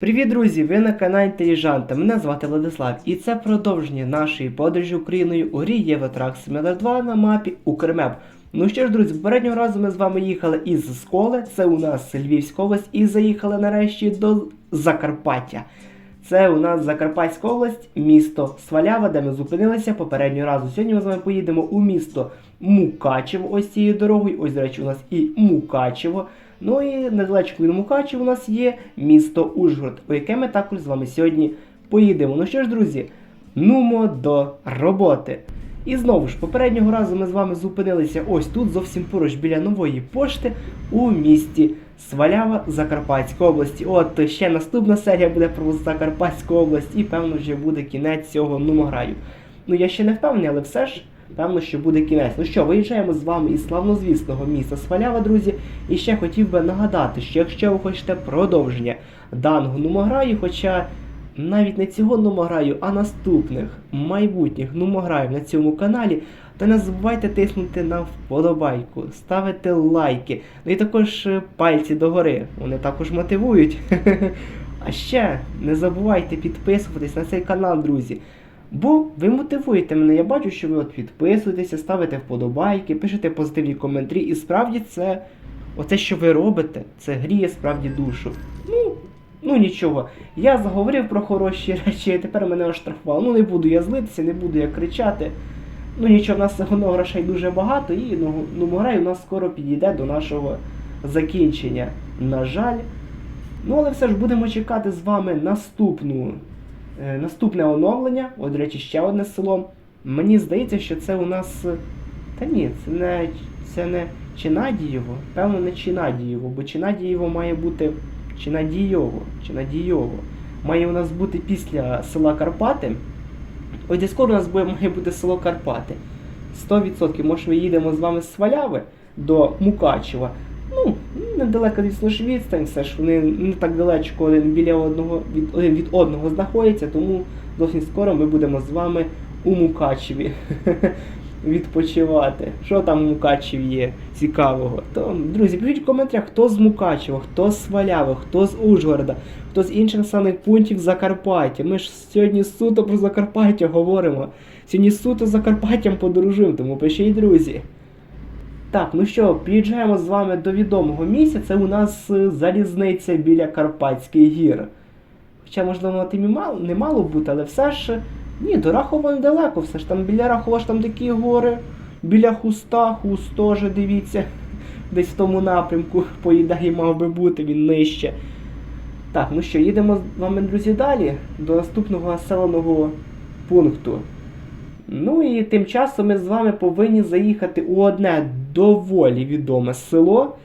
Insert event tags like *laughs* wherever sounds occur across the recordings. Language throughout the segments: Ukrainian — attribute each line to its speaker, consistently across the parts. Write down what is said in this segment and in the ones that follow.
Speaker 1: Привіт, друзі! Ви на каналі Інтеліжанта. Мене звати Владислав, і це продовження нашої подорожі Україною у грі Євротрак Simulator 2 на мапі Укрмеп. Ну що ж, друзі, попереднього разу ми з вами їхали із Сколи, це у нас Львівська область, і заїхали нарешті до Закарпаття. Це у нас Закарпатська область, місто Свалява, де ми зупинилися попереднього разу. Сьогодні ми з вами поїдемо у місто Мукачево, ось цією дорогою. Ось, до речі, у нас і Мукачево. Ну і недалечко від Мукачева у нас є місто Ужгород, у яке ми також з вами сьогодні поїдемо. Ну що ж, друзі, нумо до роботи. І знову ж, попереднього разу ми з вами зупинилися ось тут, зовсім поруч біля нової пошти у місті Свалява Закарпатської області. От ще наступна серія буде про Закарпатську область, і певно вже буде кінець цього нумограю. Ну я ще не впевнений, але все ж певно, що буде кінець. Ну що, виїжджаємо з вами із славнозвісного міста Свалява, друзі. І ще хотів би нагадати, що якщо ви хочете продовження даного нумограю, хоча навіть не цього нумограю, а наступних майбутніх нумограїв на цьому каналі, то не забувайте тиснути на вподобайку, ставити лайки, ну і також е, пальці догори. Вони також мотивують. *laughs* А ще не забувайте підписуватись на цей канал, друзі. Бо ви мотивуєте мене. Я бачу, що ви от підписуєтеся, ставите вподобайки, пишете позитивні коментарі. І справді це, оце, що ви робите, це гріє справді душу. Ну, ну нічого. Я заговорив про хороші речі, і тепер мене оштрафували. Ну не буду я злитися, не буду я кричати. Ну нічого, в нас воно грошей дуже багато, і ну, ну грай у нас скоро підійде до нашого закінчення. На жаль. Ну, але все ж будемо чекати з вами наступну, наступне оновлення. От, до речі, ще одне село. Мені здається, що це у нас. е, Та ні, це не, це не Чинадієво. Певно, не Чинадієво, бо Чинадієво має бути Чинадієво. Чинадієво. Має у нас бути після села Карпати. Ось десь скоро у нас має бути село Карпати. 100%. Може, ми їдемо з вами з Сваляви до Мукачева. Ну, недалеко, звісно ж, відстань, все ж вони не так далечко один біля одного від один від одного знаходяться, тому досить скоро ми будемо з вами у Мукачеві *laughs* відпочивати. Що там у Мукачеві є цікавого? То, друзі, пишіть в коментарях, хто з Мукачева, хто з Сваляви, хто з Ужгорода, хто з інших самих пунктів Закарпаття. Ми ж сьогодні суто про Закарпаття говоримо. Сьогодні суто Закарпаттям подорожуємо, тому пишіть, друзі. Так, ну що, під'їжджаємо з вами до відомого місця. Це у нас е, залізниця біля Карпатських гір. Хоча, можливо, тим і не мало бути, але все ж. Ні, до Рахова недалеко, все ж там біля Рахова ж там такі гори. Біля Хуста, Хуст теж, дивіться, *laughs* десь в тому напрямку, *laughs* по ідеї мав би бути, він нижче. Так, ну що, їдемо з вами, друзі, далі до наступного населеного пункту. Ну і тим часом ми з вами повинні заїхати у одне доволі відоме село,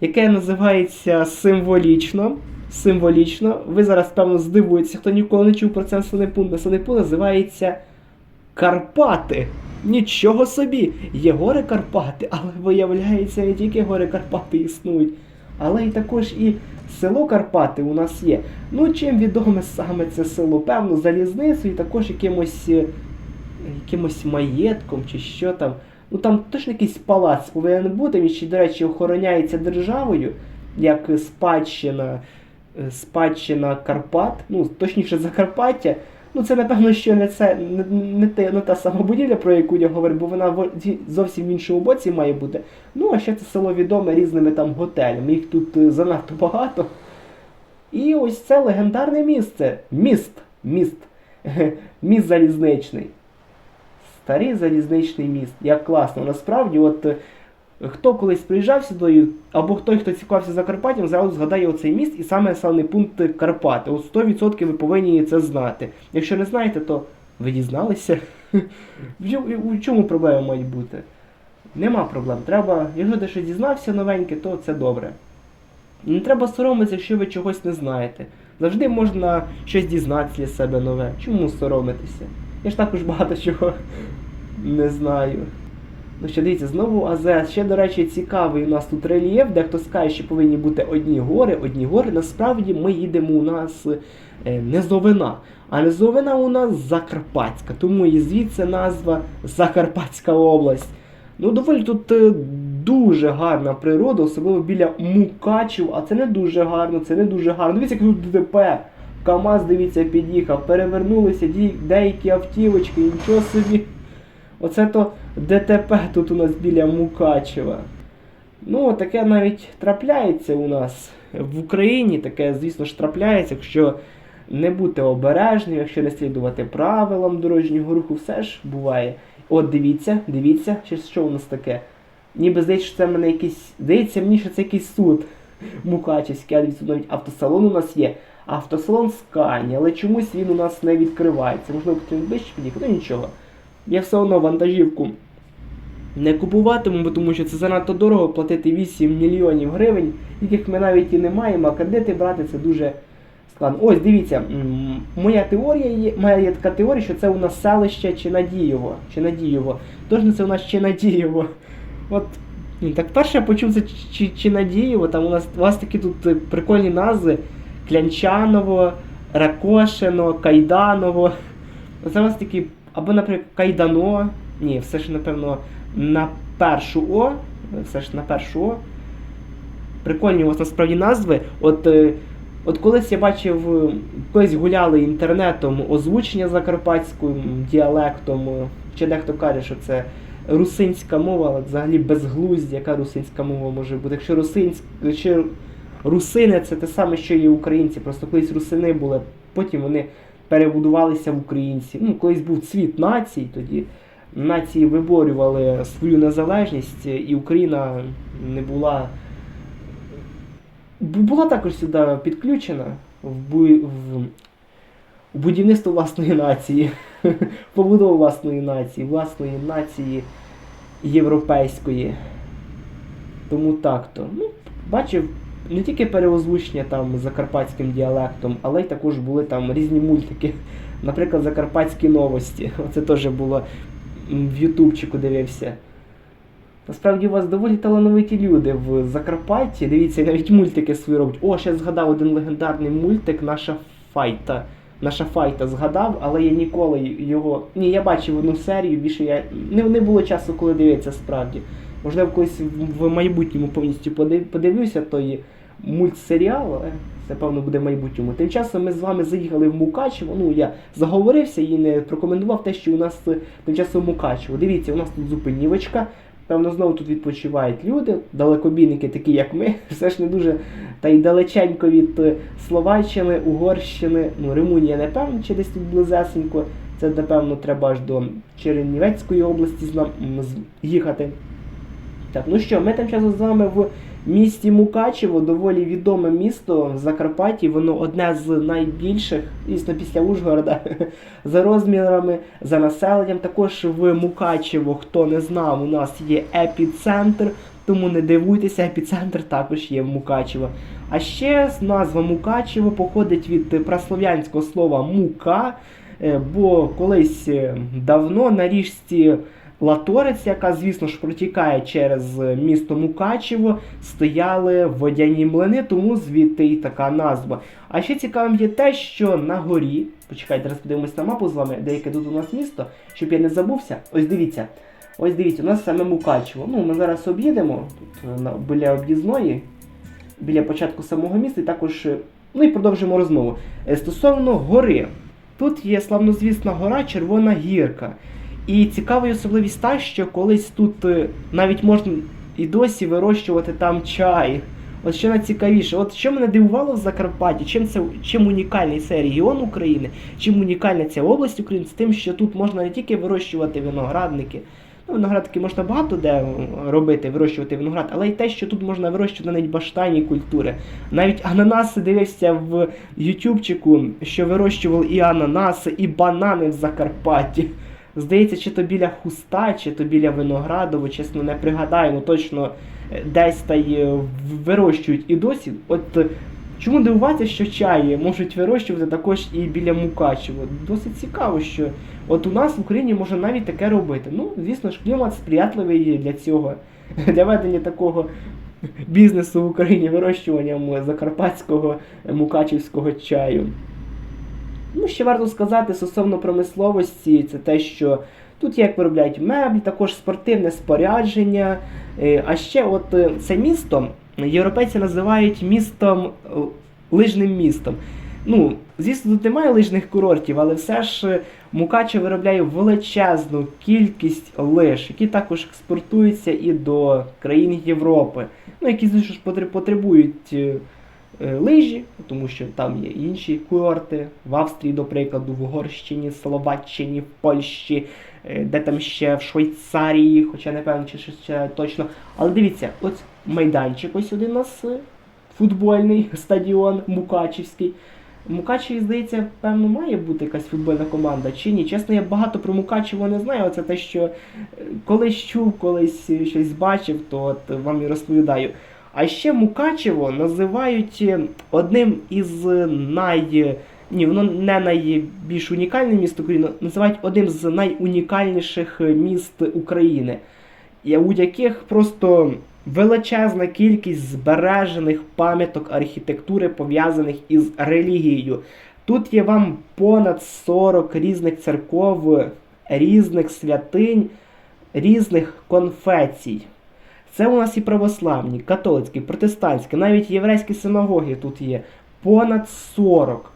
Speaker 1: яке називається символічно. Символічно. Ви зараз, певно, здивуєтеся, хто ніколи не чув про це населений пункт. Називається Карпати. Нічого собі! Є гори Карпати, але виявляється, не тільки гори Карпати існують, але й також і село Карпати у нас є. Ну, чим відоме саме це село? Певно, залізницею і також якимось е, якимось маєтком чи що там. Ну там точно якийсь палац повинен бути, він ще, до речі, охороняється державою, як спадщина, е, спадщина Карпат, ну, точніше Закарпаття. Ну, це, напевно, що не це не, не, те, не та сама будівля, про яку я говорю, бо вона зовсім в іншому боці має бути. Ну, а ще це село відоме різними там готелями. Їх тут е, занадто багато. І ось це легендарне місце. Міст. Міст. *laughs* Міст залізничний. Старий залізничний міст. Як класно. Насправді, от е, хто колись приїжджав сюди, або хто, хто цікавився Закарпаттям, зразу згадає оцей міст і саме населений пункт Карпати. От 100% ви повинні це знати. Якщо не знаєте, то ви дізналися. *laughs* В чому- проблема має бути? Нема проблем. Треба, якщо ти щось дізнався новеньке, то це добре. Не треба соромитися, якщо ви чогось не знаєте. Завжди можна щось дізнатися для себе нове. Чому соромитися? Я ж також багато чого не знаю. Ну що дивіться, знову АЗС. Ще, до речі, цікавий у нас тут рельєф, де хто скаже, що повинні бути одні гори, одні гори. Насправді ми їдемо у нас е, низовина. А низовина у нас Закарпатська, тому і звідси назва Закарпатська область. Ну, доволі тут е, дуже гарна природа, особливо біля Мукачів, а це не дуже гарно, це не дуже гарно. Дивіться, як тут ДТП. КАМАЗ, дивіться, під'їхав, перевернулися деякі автівочки, нічого собі. Оце то ДТП тут у нас біля Мукачева. Ну, таке навіть трапляється у нас в Україні, таке, звісно ж, трапляється, якщо не бути обережним, якщо не слідувати правилам дорожнього руху, все ж буває. От дивіться, дивіться, що, у нас таке. Ніби здається, що це мене якийсь. Здається мені, що це якийсь суд Мукачевський, а дивіться, навіть автосалон у нас є. Автосалон Скані, але чомусь він у нас не відкривається. Можливо, потрібно ближче під'їхати, ну нічого. Я все одно вантажівку не купуватиму, тому що це занадто дорого платити 8 мільйонів гривень, яких ми навіть і не маємо, а кредити брати це дуже складно. Ось дивіться, моя теорія є, моя є така теорія, що це у нас селище Чинадієво. Чинадієво. Точно це у нас Чинадієво. От. Так перше я почув це Чи- Чинадієво, там у нас у вас такі тут прикольні назви. Клянчаново, Ракошино, Кайданово. Оце у вас такі, або, наприклад, Кайдано. Ні, все ж, напевно, на першу О. Все ж на першу О. Прикольні у вас насправді назви. От, е, от колись я бачив, колись гуляли інтернетом озвучення закарпатським діалектом. Чи дехто каже, що це русинська мова, але взагалі безглуздя, яка русинська мова може бути. Якщо русинськ, якщо русини це те саме, що і українці. Просто колись русини були, потім вони перебудувалися в українці. Ну, колись був цвіт націй, тоді нації виборювали свою незалежність, і Україна не була. Була також сюди підключена в, в... у будівництво власної нації, *laughs* побудову власної нації, власної нації європейської. Тому так-то. Ну, бачив не тільки переозвучення там закарпатським діалектом, але й також були там різні мультики. *laughs* Наприклад, Закарпатські новості. *laughs* Оце теж було в Ютубчику дивився. Насправді у вас доволі талановиті люди в Закарпатті. Дивіться, навіть мультики свої роблять. О, ще згадав один легендарний мультик Наша файта. Наша файта згадав, але я ніколи його. Ні, я бачив одну серію, більше я. Не, не було часу, коли дивитися справді. Можливо, колись в- майбутньому повністю подив- подивлюся той мультсеріал, але це певно буде в майбутньому. Тим часом ми з вами заїхали в Мукачево. Ну я заговорився і не прокоментував те, що у нас е, тим часом Мукачево. Дивіться, у нас тут зупинівочка. Певно, знову тут відпочивають люди, далекобійники, такі як ми, *laughs* все ж не дуже та й далеченько від е, Словаччини, Угорщини, ну Румунія не певно, чи десь тут близесенько. Це, напевно, треба аж до Чернівецької області їхати. Так, ну що, ми тим часом з вами в місті Мукачево, доволі відоме місто в Закарпатті. Воно одне з найбільших, звісно, після Ужгорода, *laughs* за розмірами, за населенням. Також в Мукачево, хто не знав, у нас є епіцентр, тому не дивуйтеся, епіцентр також є в Мукачево. А ще назва Мукачево походить від праслов'янського слова мука, е, бо колись е, давно на річці Латорець, яка, звісно ж, протікає через місто Мукачево, стояли водяні млини, тому звідти і така назва. А ще цікавим є те, що на горі, почекайте, зараз подивимось на мапу з вами, де яке тут у нас місто, щоб я не забувся. Ось дивіться. Ось дивіться, у нас саме Мукачево. Ну, ми зараз об'їдемо тут е, на, біля об'їзної, біля початку самого міста, і також. е, Ну і продовжимо розмову. Е, Стосовно гори. Тут є славнозвісна гора Червона Гірка. І цікава особливість та, що колись тут е, навіть можна і досі вирощувати там чай. От що найцікавіше, от що мене дивувало в Закарпатті, чим це чим унікальний цей регіон України, чим унікальна ця область України, з тим, що тут можна не тільки вирощувати виноградники. Ну, виноградки можна багато де робити, вирощувати виноград, але й те, що тут можна вирощувати навіть баштанні культури. Навіть ананаси дивився в Ютубчику, що вирощували і ананаси, і банани в Закарпатті. Здається, чи то біля хуста, чи то біля виноградово, чесно, не пригадаю, ну точно е, десь та й е, вирощують і досі. От чому дивуватися, що чаї можуть вирощувати також і біля Мукачева? Досить цікаво, що от у нас в Україні можна навіть таке робити. Ну, звісно ж, клімат сприятливий для цього, *laughs* для ведення такого бізнесу в Україні вирощуванням закарпатського е, мукачівського чаю. Ну, ще варто сказати стосовно промисловості, це те, що тут як виробляють меблі, також спортивне спорядження. Е, А ще от е, це місто європейці називають містом е, лижним містом. Ну, звісно, тут немає лижних курортів, але все ж е, Мукачево виробляє величезну кількість лиж, які також експортуються і до країн Європи. Ну, які, звісно потребують лижі, тому що там є інші курорти, в Австрії, до прикладу, в Угорщині, Словаччині, в Польщі, е, де там ще в Швейцарії, хоча не певно, чи ще, точно. Але дивіться, ось майданчик, ось один у нас е, футбольний стадіон Мукачівський. Мукачеві, здається, певно, має бути якась футбольна команда чи ні. Чесно, я багато про Мукачево не знаю. Оце те, що е, колись чув, колись е, щось бачив, то от вам і розповідаю. А ще Мукачево називають е, одним із е, най. Ні, воно не найбільш унікальне місто України, називають одним з найунікальніших е, міст України, у яких просто величезна кількість збережених пам'яток архітектури, пов'язаних із релігією. Тут є вам понад 40 різних церков, різних святинь, різних конфесій. Це у нас і православні, католицькі, протестантські, навіть єврейські синагоги тут є. Понад 40.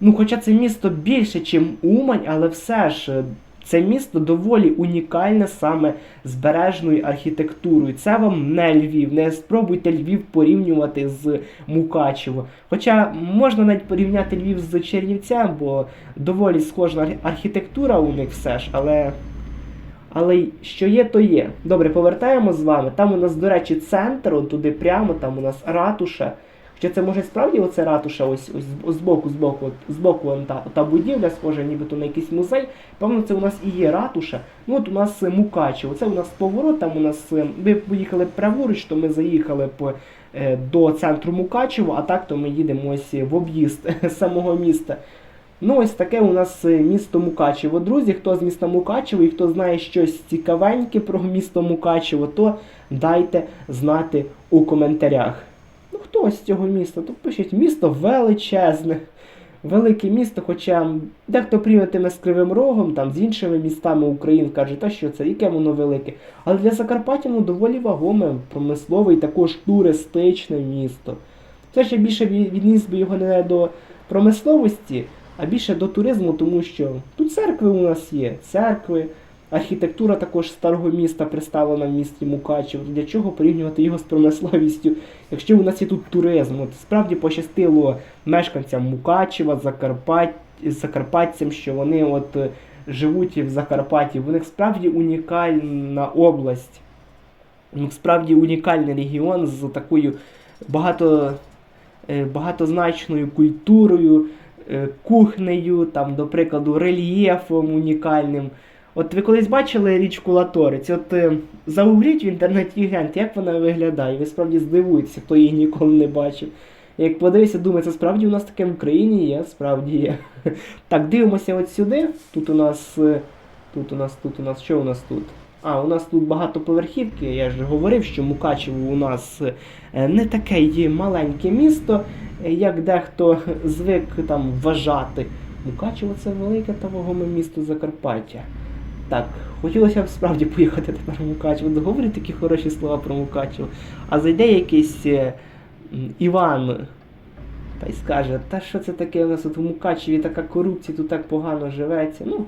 Speaker 1: Ну, хоча це місто більше, ніж Умань, але все ж е, це місто доволі унікальне саме збережною архітектурою. Це вам не Львів. Не спробуйте Львів порівнювати з Мукачево. Хоча можна навіть порівняти Львів з Чернівцем, бо доволі схожа архітектура у них все ж, але. Але що є, то є. Добре, повертаємо з вами. Там у нас, до речі, центр, от туди прямо, там у нас ратуша. Що це може справді оце ратуша, ось ось з- збоку, от, збоку вон та, та будівля, схожа, нібито на якийсь музей. Певно, це у нас і є ратуша. Ну от у нас е, Мукачево. Це у нас поворот, там у нас е, ми поїхали праворуч, то ми заїхали по, е, до центру Мукачево, а так то ми їдемо ось в об'їзд *laughs* самого міста. Ну, ось таке у нас е, місто Мукачево. Друзі, хто з міста Мукачево і хто знає щось цікавеньке про місто Мукачево, то дайте знати у коментарях. Ну, хто з цього міста? То пишіть, місто величезне. Велике місто, хоча дехто прийметиме з Кривим Рогом, там з іншими містами України каже, та що це, яке воно велике. Але для Закарпаття воно доволі вагоме, промислове і також туристичне місто. Все я більше відніс би його не до промисловості, а більше до туризму, тому що тут церкви у нас є, церкви, архітектура також старого міста представлена в місті Мукачево. Для чого порівнювати його з промисловістю, якщо у нас є тут туризм? От справді пощастило мешканцям Мукачева, Закарпать, Закарпатцям, що вони от е, живуть в Закарпатті. В них справді унікальна область. Ну, справді унікальний регіон з такою багато, е, багатозначною культурою, кухнею, там, до прикладу, рельєфом унікальним. От ви колись бачили річку Латориць? От е, в інтернеті і гляньте, як вона виглядає. Ви справді здивуєтеся, хто її ніколи не бачив. Як подивися, думається, справді у нас таке в Україні є, справді є. *laughs* Так, дивимося от сюди. Тут у нас. е, Тут у нас, тут у нас, що у нас тут? А, у нас тут багатоповерхівки. Я ж говорив, що Мукачево у нас е, не таке є маленьке місто, е, як дехто звик там вважати. Мукачево це велике та вагоме місто Закарпаття. Так, хотілося б справді поїхати тепер в Мукачево. Говорить такі хороші слова про Мукачево. А зайде якийсь е, Іван та й скаже, та що це таке у нас тут в Мукачеві така корупція, тут так погано живеться. Ну,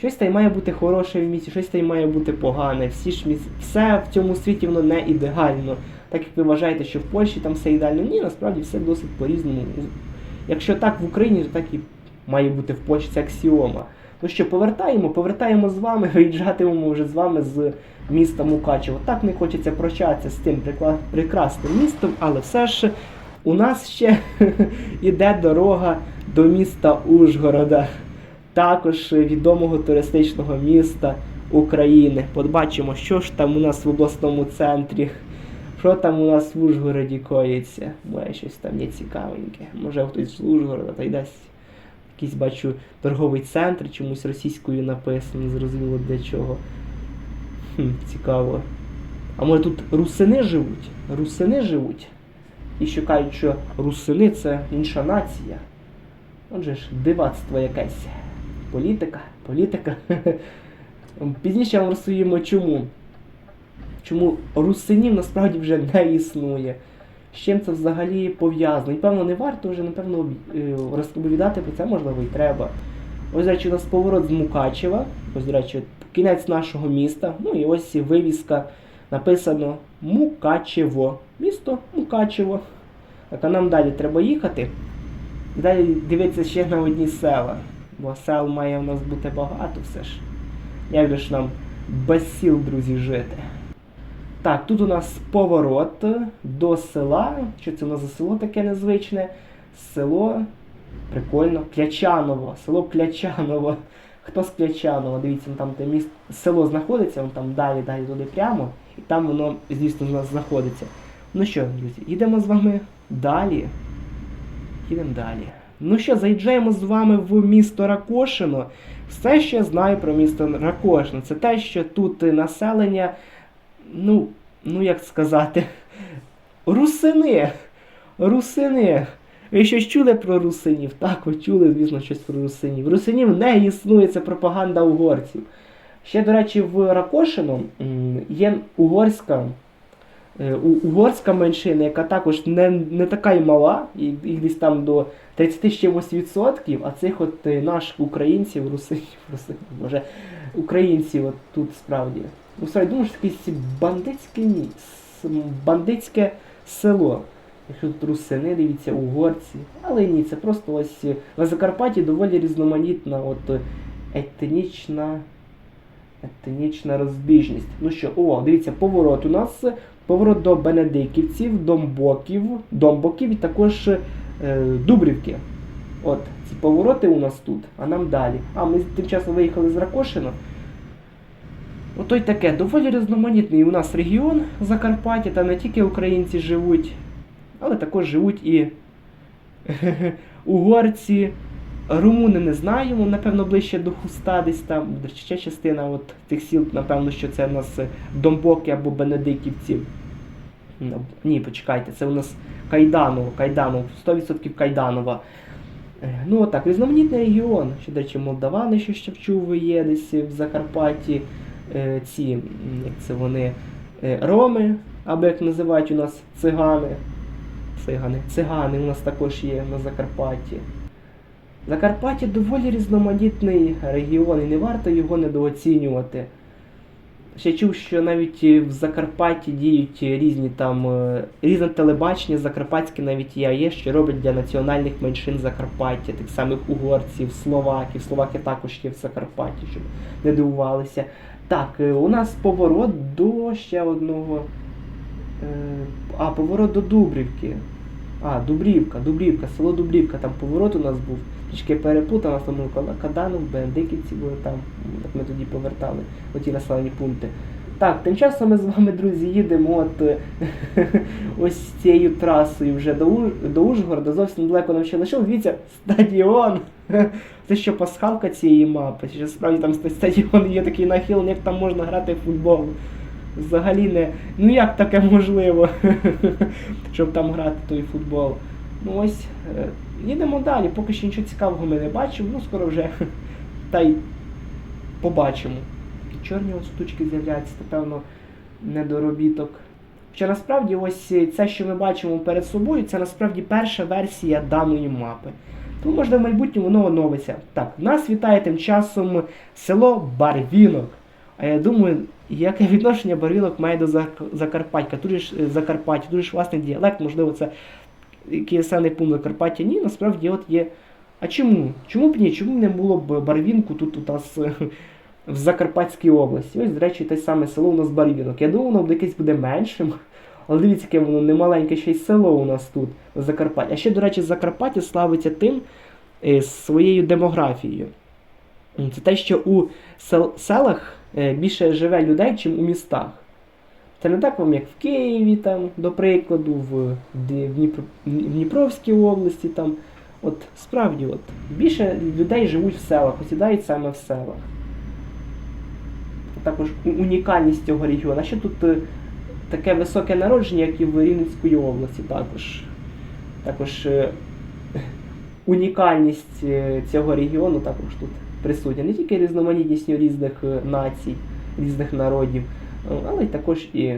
Speaker 1: щось та й має бути хороше в місті, щось та й має бути погане. Всі ж міс... Все в цьому світі воно не ідеально. Так як ви вважаєте, що в Польщі там все ідеально. Ні, насправді все досить по-різному. Якщо так в Україні, то так і має бути в Польщі, це аксіома. Ну що, повертаємо, повертаємо з вами, *laughs* виїжджатимемо вже з вами з міста Мукачево. Так не хочеться прощатися з тим прекрасним містом, але все ж у нас ще *laughs* іде дорога до міста Ужгорода, також відомого туристичного міста України. Побачимо, що ж там у нас в обласному центрі. Що там у нас в Ужгороді коїться? Може щось там є цікавеньке. Може хтось з Ужгорода та й дасть якийсь бачу торговий центр, чомусь російською написано, зрозуміло для чого. Хм, цікаво. А може тут русини живуть? Русини живуть. І що кажуть, що русини це інша нація. Отже ж, дивацтво якесь. Політика, політика. Пізніше я вам розповімо чому. Чому русинів насправді вже не існує. з чим це взагалі пов'язано. І певно, не варто вже, напевно, е, розповідати про це, можливо, і треба. Ось, до речі, у нас поворот з Мукачева. Ось, до речі, кінець нашого міста. Ну і ось вивіска написано Мукачево. Місто Мукачево. Так, а нам далі треба їхати. Далі дивитися ще на одні села. Бо сел має в нас бути багато все ж. Як же ж нам без сіл, друзі, жити? Так, тут у нас поворот до села. Що це у нас за село таке незвичне? Село. Прикольно. Клячаново. Село Клячаново. *laughs* Хто з Клячанова? Дивіться, ну, там де міст... село знаходиться, вон там далі, далі туди прямо. І там воно, звісно, у нас знаходиться. Ну що, друзі, їдемо з вами далі. Їдемо далі. Ну що, заїжджаємо з вами в місто Ракошино. Все, що я знаю про місто Ракошино, це те, що тут населення, ну, ну як сказати, *laughs* русини. Русини. Ви щось чули про русинів? Так, ви чули, звісно, щось про русинів. Русинів не існує, це пропаганда угорців. Ще, до речі, в Ракошино є угорська, е, угорська меншина, яка також не, не така й мала, і- їх десь там до 30 чимось відсотків, а цих от е, наших українців, русинів, *laughs* русинів, може, українців от тут справді. Ну, справді, думаю, що таке сі- бандитське бандитське село. Якщо тут русини, дивіться, угорці. Але ні, це просто ось е, на Закарпатті доволі різноманітна от е, етнічна, етнічна розбіжність. Ну що, о, дивіться, поворот у нас. Поворот до Бенедиківців, Домбоків, Домбоків і також е, Дубрівки. От, ці повороти у нас тут, а нам далі. А, ми тим часом виїхали з Ракошина. Ото й таке, доволі різноманітний у нас регіон Закарпаття, там не тільки українці живуть, але також живуть і *laughs* угорці. Румуни не знаємо, напевно, ближче до Хуста, десь там, ще частина от тих сіл, напевно, що це у нас Домбоки або Бенедиківці. Ні, почекайте, це у нас Кайданово, Кайданов, 100% Кайданова. Ну отак, різноманітний регіон. Ще, до речі, Молдавани, що ще вчув, є десь в Закарпатті. Е, Ці, як це вони, е, Роми, або як називають у нас цигани. Цигани. Цигани у нас також є на Закарпатті. Закарпаття доволі різноманітний регіон, і не варто його недооцінювати. Ще чув, що навіть в Закарпатті діють різні там е, різне телебачення, закарпатське навіть є, є, що роблять для національних меншин Закарпаття, тих самих угорців, словаків. Словаки також є в Закарпатті, щоб не дивувалися. Так, е, у нас поворот до ще одного. е, А, поворот до Дубрівки. А, Дубрівка, Дубрівка, село Дубрівка, там поворот у нас був. Трішки перепутав, нас там Каданов, Бендиківці були там, як ми тоді повертали оті населені пункти. Так, тим часом ми з вами, друзі, їдемо от *laughs* ось цією трасою вже до, У- до Ужгорода, зовсім далеко нам ще лишилось. Дивіться, стадіон. *laughs* Це що пасхалка цієї мапи. Що справді там стадіон є такий нахил, як там можна грати в футбол. Взагалі не. Ну як таке можливо, *laughs* щоб там грати той футбол. Ну ось, е, їдемо далі, поки що нічого цікавого ми не бачимо, ну скоро вже *laughs* та й побачимо. Чорні от штучки з'являються, це певно недоробіток. Хоча насправді ось це, що ми бачимо перед собою, це насправді перша версія даної мапи. Тому можна в майбутньому воно оновиться. Так, нас вітає тим часом село Барвінок. А я думаю, яке відношення Барвінок має до Закарпаття? Тут ж е, Закарпаття, тут же ж власний діалект, можливо, це який населений пункт Закарпаття. Ні, насправді от є. А чому? Чому б ні? Чому б не було б Барвінку тут у нас *laughs* в Закарпатській області? Ось, до речі, те саме село у нас Барвінок. Я думав, воно якесь буде меншим. *laughs* Але дивіться, яке воно немаленьке ще й село у нас тут, в Закарпатті. А ще, до речі, Закарпаття славиться тим е, своєю демографією. Це те, що у сел- селах більше живе людей, ніж у містах. Це не так вам, як в Києві, там, до прикладу, в, Дніпровській області. Там. От справді, от, більше людей живуть в селах, осідають саме в селах. Також унікальність цього регіону. А ще тут е, таке високе народження, як і в Рівненської області також. Також е, *laughs* унікальність е, цього регіону також тут присутня. Не тільки різноманітність різних е, націй, різних народів, е, але й також і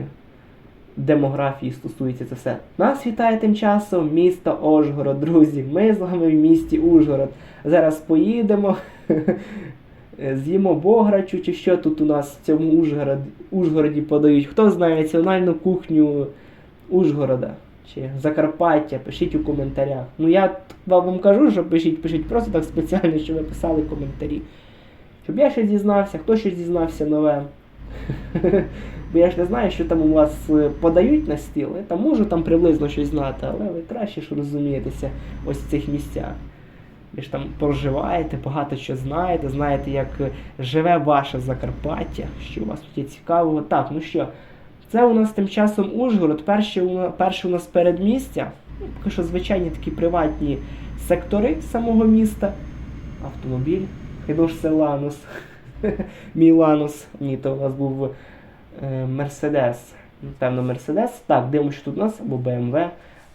Speaker 1: демографії стосується це все. Нас вітає тим часом місто Ожгород, друзі. Ми з вами в місті Ужгород. Зараз поїдемо, *laughs* з'їмо бограчу, чи що тут у нас в цьому Ужгород, Ужгороді подають. Хто знає національну кухню Ужгорода чи Закарпаття, пишіть у коментарях. Ну я вам кажу, що пишіть, пишіть просто так спеціально, щоб ви писали коментарі. Щоб я щось дізнався, хто щось дізнався нове. *laughs* Бо я ж не знаю, що там у вас е, подають на стіл. Я там можу там приблизно щось знати, але ви краще ж розумієтеся ось в цих місцях. Ви ж там проживаєте, багато що знаєте, знаєте, як е, живе ваше Закарпаття, що у вас тут є цікавого. Так, ну що, це у нас тим часом Ужгород, перше перше у нас передмістя, ну, поки що звичайні такі приватні сектори самого міста. Автомобіль, хіба це Ланус. *laughs* Мій Ланус. Ні, то у нас був е, Мерседес. Певно, Мерседес. Так, дивимося, що тут у нас або БМВ.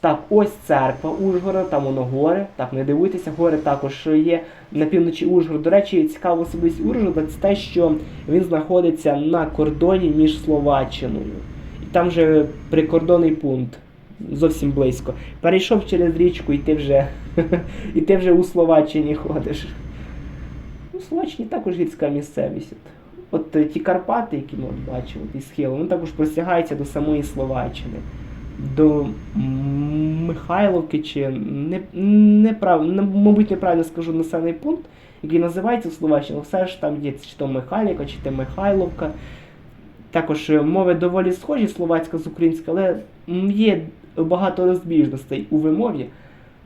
Speaker 1: Так, ось церква Ужгорода, там воно гори. Так, не дивуйтеся, гори також є на півночі Ужгорода. До речі, цікава особливість Ужгорода це те, що він знаходиться на кордоні між Словаччиною. І там же прикордонний пункт. Зовсім близько. Перейшов через річку, і ти вже, *laughs* і ти вже у Словаччині ходиш. У Словаччині також гірська місцевість. От ті Карпати, які ми от бачили, ті схили, вони також простягаються до самої Словаччини. До Михайловки чи не, неправ, не, мабуть, неправильно скажу населений пункт, який називається в Словаччині, все ж там є чи то Михайлівка, чи то Михайловка. Також е, мови доволі схожі словацька з українською, але є багато розбіжностей у вимові.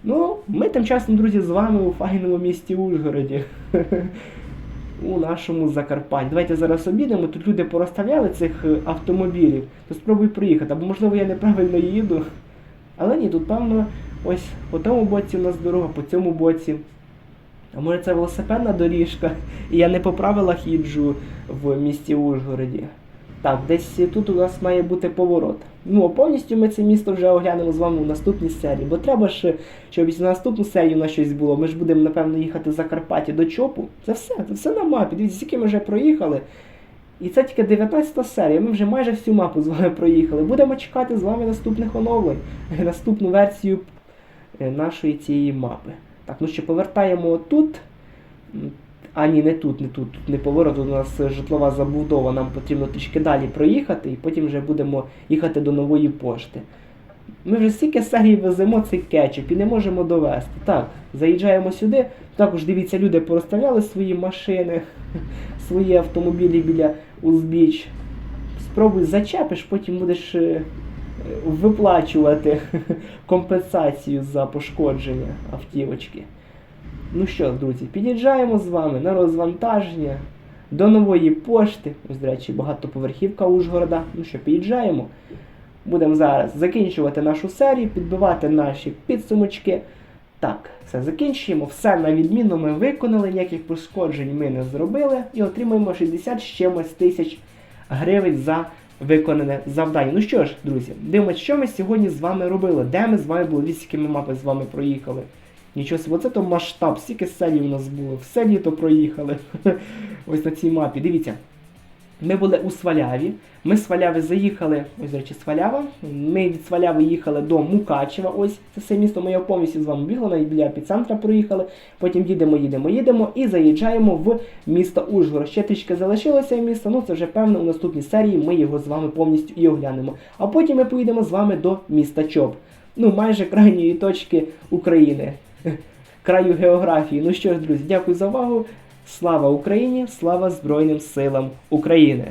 Speaker 1: Ну, ми тим часом, друзі, з вами у файному місті Ужгороді. *laughs* У нашому Закарпатті. Давайте зараз обідемо. Тут люди пороставляли цих е, автомобілів. То спробуй приїхати. Або можливо я неправильно їду. Але ні, тут певно ось по тому боці у нас дорога, по цьому боці. А може це велосипедна доріжка, і *laughs* я не по правилах їджу в місті Ужгороді. Так, десь тут у нас має бути поворот. Ну, а повністю ми це місто вже оглянемо з вами в наступній серії. Бо треба ж, щоб на наступну серію на щось було. Ми ж будемо, напевно, їхати з Закарпаття до Чопу. Це все, це все на мапі. Дивіться, скільки ми вже проїхали. І це тільки 19 серія. Ми вже майже всю мапу з вами проїхали. Будемо чекати з вами наступних оновлень, наступну версію е, нашої цієї мапи. Так, ну що, повертаємо тут. А ні, не тут, не тут, тут не поворот, у нас житлова забудова, нам потрібно трішки далі проїхати, і потім вже будемо їхати до нової пошти. Ми вже стільки серій веземо цей кетчуп і не можемо довести. Так, заїжджаємо сюди. Також дивіться, люди порозставляли свої машини, *laughs* свої автомобілі біля узбіч. Спробуй зачепиш, потім будеш е, виплачувати *laughs* компенсацію за пошкодження автівочки. Ну що, друзі, під'їжджаємо з вами на розвантаження до нової пошти. Ось, до речі, багатоповерхівка Ужгорода. Ну що, під'їжджаємо. Будемо зараз закінчувати нашу серію, підбивати наші підсумочки. Так, все закінчуємо. Все на відміну ми виконали, ніяких пошкоджень ми не зробили і отримуємо 60 з чимось тисяч гривень за виконане завдання. Ну що ж, друзі, дивимося, що ми сьогодні з вами робили, де ми з вами були, скільки ми мапи з вами проїхали. Нічого собі, оце то масштаб, стільки селі у нас було, все літо проїхали. *laughs* Ось на цій мапі. Дивіться. Ми були у Сваляві. Ми з Сваляви заїхали. Ось, речі, Свалява. Ми від Сваляви їхали до Мукачева. Ось це все місто моє повністю з вами бігло, навіть біля епіцентра проїхали. Потім їдемо, їдемо, їдемо і заїжджаємо в місто Ужгород. Ще трішки залишилося місто, ну це вже певно у наступній серії ми його з вами повністю і оглянемо. А потім ми поїдемо з вами до міста Чоп. Ну, майже крайньої точки України. *laughs* Краю географії. Ну що ж, друзі, дякую за увагу. Слава Україні! Слава Збройним силам України!